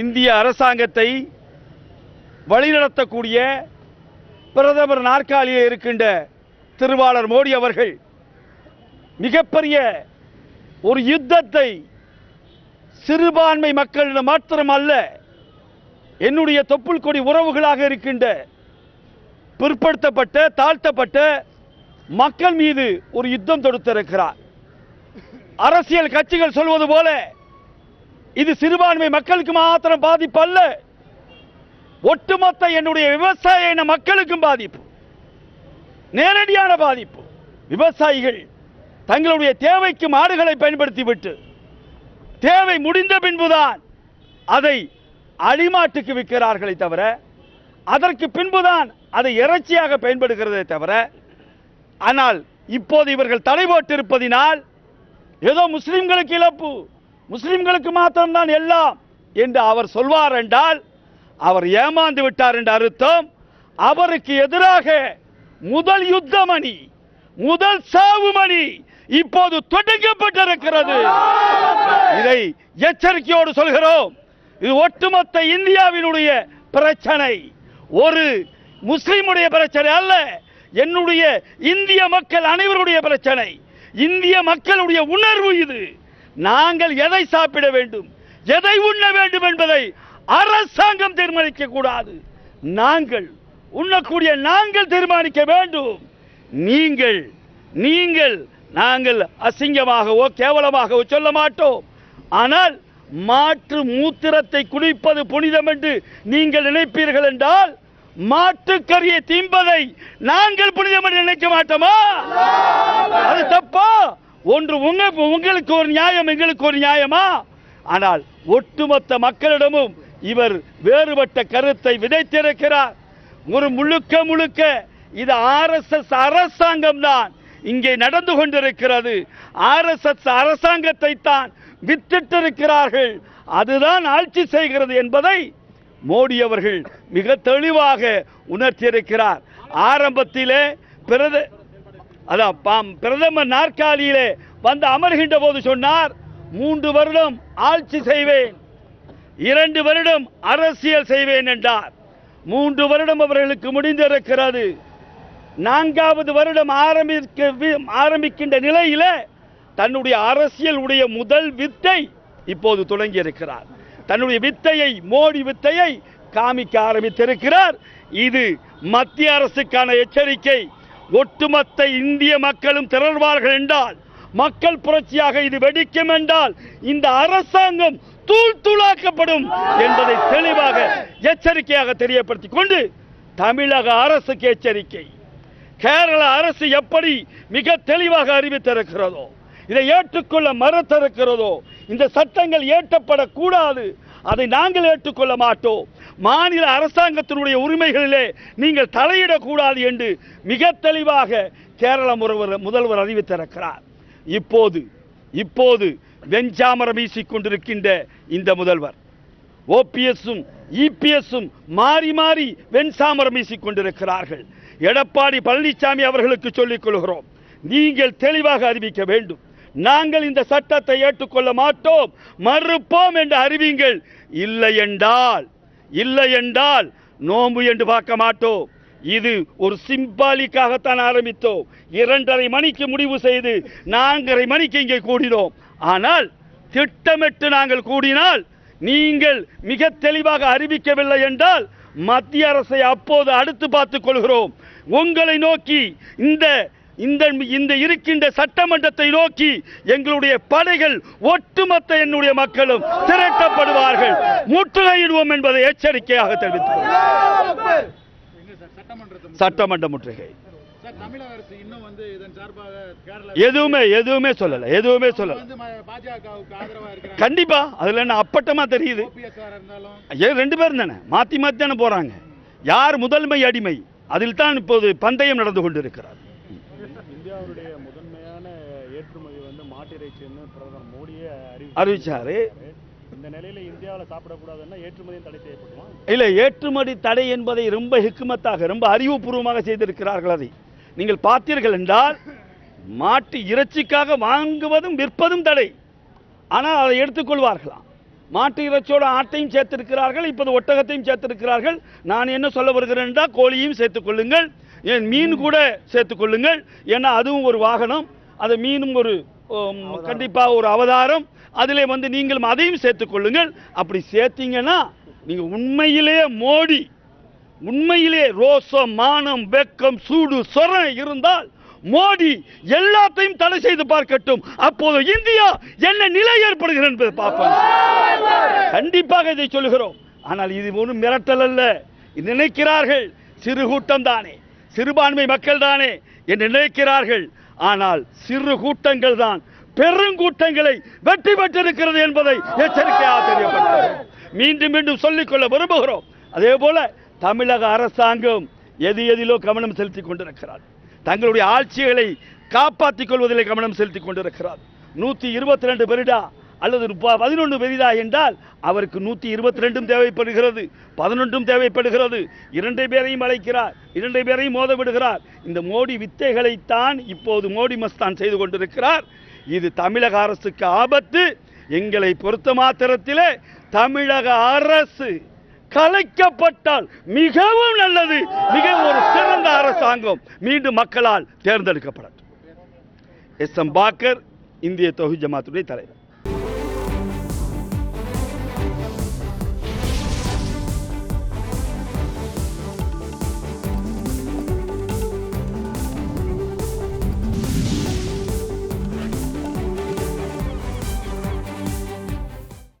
இந்திய அரசாங்கத்தை வழிநடத்தக்கூடிய பிரதமர் நாற்காலியில் இருக்கின்ற திருவாளர் மோடி அவர்கள் மிகப்பெரிய ஒரு யுத்தத்தை சிறுபான்மை மக்களிடம் மாத்திரம் அல்ல என்னுடைய தொப்புள் கொடி உறவுகளாக இருக்கின்ற பிற்படுத்தப்பட்ட தாழ்த்தப்பட்ட மக்கள் மீது ஒரு யுத்தம் தொடுத்திருக்கிறார். அரசியல் கட்சிகள் சொல்வது போல இது சிறுபான்மை மக்களுக்கு மாத்திரம் பாதிப்பு அல்ல ஒட்டுமொத்த என்னுடைய விவசாய இன மக்களுக்கும் பாதிப்பு. நேரடியான பாதிப்பு. விவசாயிகள் தங்களுடைய தேவைக்கு மாடுகளை பயன்படுத்திவிட்டு தேவை முடிந்த பின்புதான் அதை அடிமாட்டுக்கு விற்கிறார்களே தவிர அதற்கு பின்புதான் அதை இறைச்சியாக பயன்படுகிறதே தவிர ஆனால் இப்போது இவர்கள் தடை போட்டிருப்பதினால் ஏதோ முஸ்லிம்களுக்கு இழப்பு. முஸ்லிம்களுக்கு மாத்திரம்தான் எல்லாம் என்று அவர் சொல்வார் என்றால் அவர் ஏமாந்து விட்டார் என்ற அர்த்தம். அவருக்கு எதிராக முதல் யுத்தமணி முதல் சாவுமணி இப்போது தொடங்கப்பட்டிருக்கிறது. இதை எச்சரிக்கையோடு சொல்கிறோம். இது ஒட்டுமொத்த இந்தியாவினுடைய பிரச்சனை. ஒரு முஸ்லிமுடைய பிரச்சனை அல்ல என்னுடைய இந்திய மக்கள் அனைவருடைய பிரச்சனை. இந்திய மக்களுடைய உணர்வு இது. நாங்கள் எதை சாப்பிட வேண்டும்? எதை உண்ண வேண்டும் என்பதை அரசாங்கம் தீர்மானிக்க கூடாது நாங்கள் உண்ணக்கூடிய நாங்கள் தீர்மானிக்க வேண்டும். நீங்கள் நீங்கள் நாங்கள் அசிங்கமாகவோ கேவலமாகவோ சொல்ல மாட்டோம். ஆனால் மாற்று மூத்திரத்தை குடிப்பது புனிதம் என்று நீங்கள் நினைப்பீர்கள் என்றால் மாட்டுக்கரியை திம்பதை நாங்கள் புனிதம் என்று நினைக்க மாட்டோமா? ஒன்று உங்க உங்களுக்கு ஒரு நியாயம் எங்களுக்கு ஒரு நியாயமா? ஆனால் ஒட்டுமொத்த மக்களிடமும் இவர் வேறுபட்ட கருத்தை விதைத்திருக்கிறார். ஒரு முழுக்க முழுக்க இது ஆர்எஸ்எஸ் அரசாங்கம் தான் இங்கே நடந்து கொண்டிருக்கிறது. ஆர்எஸ்எஸ் அரசாங்கத்தை தான் வித்திட்டிருக்கிறார்கள். அதுதான் ஆட்சி செய்கிறது என்பதை மோடி அவர்கள் மிக தெளிவாக உணர்த்தியிருக்கிறார். ஆரம்பத்திலே பிரத அதான் பாம் பிரதமர் நாற்காலியிலே வந்து அமர்கின்ற போது சொன்னார் மூன்று வருடம் ஆட்சி செய்வேன் இரண்டு வருடம் அரசியல் செய்வேன் என்றார். மூன்று வருடம் அவர்களுக்கு முடிந்திருக்கிறது. நான்காவது வருடம் ஆரம்பிக்க வி- ஆரம்பிக்கின்ற நிலையில தன்னுடைய அரசியல் உடைய முதல் வித்தை இப்போது தொடங்கி இருக்கிறார் தன்னுடைய வித்தையை மோடி வித்தையை காமிக்க ஆரம்பித்திருக்கிறார். இது மத்திய அரசுக்கான எச்சரிக்கை. ஒட்டுமொத்த இந்திய மக்களும் திரள்வார்கள் என்றால் மக்கள் புரட்சியாக இது வெடிக்கும் என்றால் இந்த அரசாங்கம் தூள் தூளாக்கப்படும் என்பதை தெளிவாக எச்சரிக்கையாக தெரியப்படுத்திக் கொண்டு தமிழக அரசுக்கு எச்சரிக்கை. கேரள அரசு எப்படி மிக தெளிவாக அறிவித்திருக்கிறதோ இதை ஏற்றுக்கொள்ள மறுத்திருக்கிறதோ இந்த சட்டங்கள் ஏற்றப்படக்கூடாது அதை நாங்கள் ஏற்றுக்கொள்ள மாட்டோம். மாநில அரசாங்கத்தினுடைய உரிமைகளிலே நீங்கள் தலையிடக்கூடாது என்று மிக தெளிவாக கேரள முதல்வர் முதல்வர் அறிவித்திருக்கிறார். இப்போது இப்போது வெஞ்சாமரம் வீசிக்கொண்டிருக்கின்ற இந்த முதல்வர் ஓபிஎஸும் இபிஎஸும் மாறி மாறி வெண்சாமரம் வீசிக் கொண்டிருக்கிறார்கள் எடப்பாடி பழனிசாமி அவர்களுக்கு சொல்லிக் கொள்கிறோம் நீங்கள் தெளிவாக அறிவிக்க வேண்டும். நாங்கள் இந்த சட்டத்தை ஏற்றுக்கொள்ள மாட்டோம் மறுப்போம் என்று அறிவிங்கள். இல்லை என்றால் இல்லை என்றால் நோன்பு என்று பார்க்க மாட்டோம். இது ஒரு சிம்பாலிக்காகத்தான் ஆரம்பித்தோம். இரண்டரை மணிக்கு முடிவு செய்து நான்கரை மணிக்கு இங்கே கூடினோம். ஆனால் திட்டமிட்டு நாங்கள் கூடினால் நீங்கள் மிக தெளிவாக அறிவிக்கவில்லை என்றால் மத்திய அரசை அப்போது அடுத்து பார்த்துக் கொள்கிறோம். உங்களை நோக்கி இந்த இந்த இந்த இருக்கின்ற சட்டமன்றத்தை நோக்கி எங்களுடைய படைகள் ஒட்டுமொத்த என்னுடைய மக்களும் திரட்டப்படுவார்கள். முற்றுகையிடுவோம் என்பதை எச்சரிக்கையாக சட்டமன்றத்தை சட்டமன்ற முற்றுகை. எதுவுமே எதுவுமே சொல்லல எதுவுமே சொல்லல. கண்டிப்பா அதுல என்ன அப்பட்டமா தெரியுது? ரெண்டு பேரும் தானே மாத்தி மாத்தி தானே போறாங்க. யார் முதன்மை அடிமை அதில் தான் இப்போது பந்தயம் நடந்து கொண்டிருக்கிறார். இந்தியாவுடைய முதன்மையான ஏற்றுமதி வந்து மாட்டிறைச்சின்னு பிரதமர் மோடியே அறிவி அறிவிச்சாரு. இந்த நிலையில இந்தியாவில் சாப்பிடக்கூடாதுன்னா ஏற்றுமதியும் தடை செய்யப்படுமா? இல்லை ஏற்றுமதி தடை என்பதை ரொம்ப ஹிக்குமத்தாக ரொம்ப அறிவுபூர்வமாக செய்திருக்கிறார்கள் அதை. நீங்கள் பார்த்தீர்கள் என்றால் மாட்டு இறைச்சிக்காக வாங்குவதும் விற்பதும் தடை. ஆனால் அதை எடுத்துக்கொள்வார்களாம் மாட்டு இறைச்சியோட ஆட்டையும் சேர்த்திருக்கிறார்கள் இப்போது ஒட்டகத்தையும் சேர்த்திருக்கிறார்கள். நான் என்ன சொல்ல வருகிறேன் என்றால் கோழியும் சேர்த்துக் கொள்ளுங்கள். ஏன் மீன் கூட சேர்த்துக் கொள்ளுங்கள். ஏன்னா அதுவும் ஒரு வாகனம். அது மீனும் ஒரு உம், கண்டிப்பா ஒரு அவதாரம். அதிலே வந்து நீங்களும் அதையும் சேர்த்துக் கொள்ளுங்கள். அப்படி சேர்த்தீங்கன்னா நீங்க உண்மையிலேயே மோடி உண்மையிலே ரோசம் மானம் வெக்கம் சூடு சொரணை இருந்தால் மோடி எல்லாத்தையும் தடை செய்து பார்க்கட்டும். அப்போது இந்தியா என்ன நிலை ஏற்படுகிறது என்பதை பார்ப்போம். கண்டிப்பாக இதை சொல்லுகிறோம். ஆனால் இது ஒன்றும் மிரட்டல் அல்ல. நினைக்கிறார்கள் சிறு கூட்டம் தானே. சிறுபான்மை மக்கள் தானே என்று நினைக்கிறார்கள். ஆனால் சிறு கூட்டங்கள் தான் பெருங்கூட்டங்களை வெற்றி பெற்றிருக்கிறது என்பதை எச்சரிக்கையாக தெரியப்பட்டது மீண்டும் மீண்டும் சொல்லிக்கொள்ள விரும்புகிறோம். அதே போல தமிழக அரசாங்கம் எது எதிலோ கவனம் செலுத்தி கொண்டிருக்கிறார். தங்களுடைய ஆட்சிகளை காப்பாற்றிக் கொள்வதிலே கவனம் செலுத்தி கொண்டிருக்கிறார். நூத்தி இருபத்தி ரெண்டு பெரிடா அல்லது பதினொன்று பெரிதா என்றால் அவருக்கு நூற்றி இருபத்தி ரெண்டும் தேவைப்படுகிறது. பதினொன்றும் தேவைப்படுகிறது. இரண்டு பேரையும் அழைக்கிறார். இரண்டு பேரையும் மோத விடுகிறார். இந்த மோடி வித்தைகளைத்தான் இப்போது மோடி மஸ்தான் செய்து கொண்டிருக்கிறார். இது தமிழக அரசுக்கு ஆபத்து. எங்களை பொறுத்த மாத்திரத்திலே தமிழக அரசு கலைக்கப்பட்டால் மிகவும் நல்லது. மிக ஒரு சிறந்த அரசாங்கம் மீண்டும் மக்களால் தேர்ந்தெடுக்கப்படட்டும். எஸ் எம் பாக்கர் இந்திய தொகுதி ஜமாத்துடைய தலைவர்.